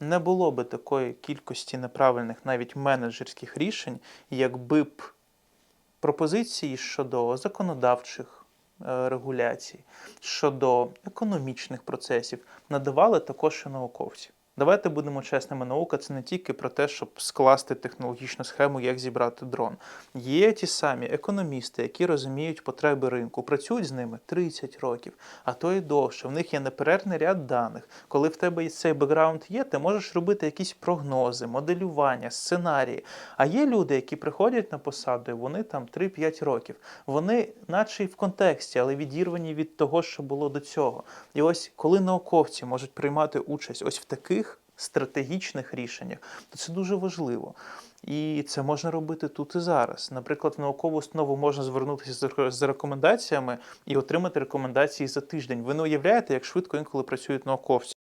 Не було би такої кількості неправильних навіть менеджерських рішень, якби б пропозиції щодо законодавчих е, регуляцій, щодо економічних процесів надавали також і науковці. Давайте будемо чесними, наука це не тільки про те, щоб скласти технологічну схему, як зібрати дрон. Є ті самі економісти, які розуміють потреби ринку, працюють з ними 30 років, а то і довше. В них є неперервний ряд даних. Коли в тебе цей бекграунд є, ти можеш робити якісь прогнози, моделювання, сценарії. А є люди, які приходять на посаду, і вони там 3-5 років. Вони, наче й в контексті, але відірвані від того, що було до цього. І ось коли науковці можуть приймати участь ось в таких стратегічних рішеннях, то це дуже важливо. І це можна робити тут і зараз. Наприклад, в наукову установу можна звернутися з рекомендаціями і отримати рекомендації за тиждень. Ви не уявляєте, як швидко інколи працюють науковці.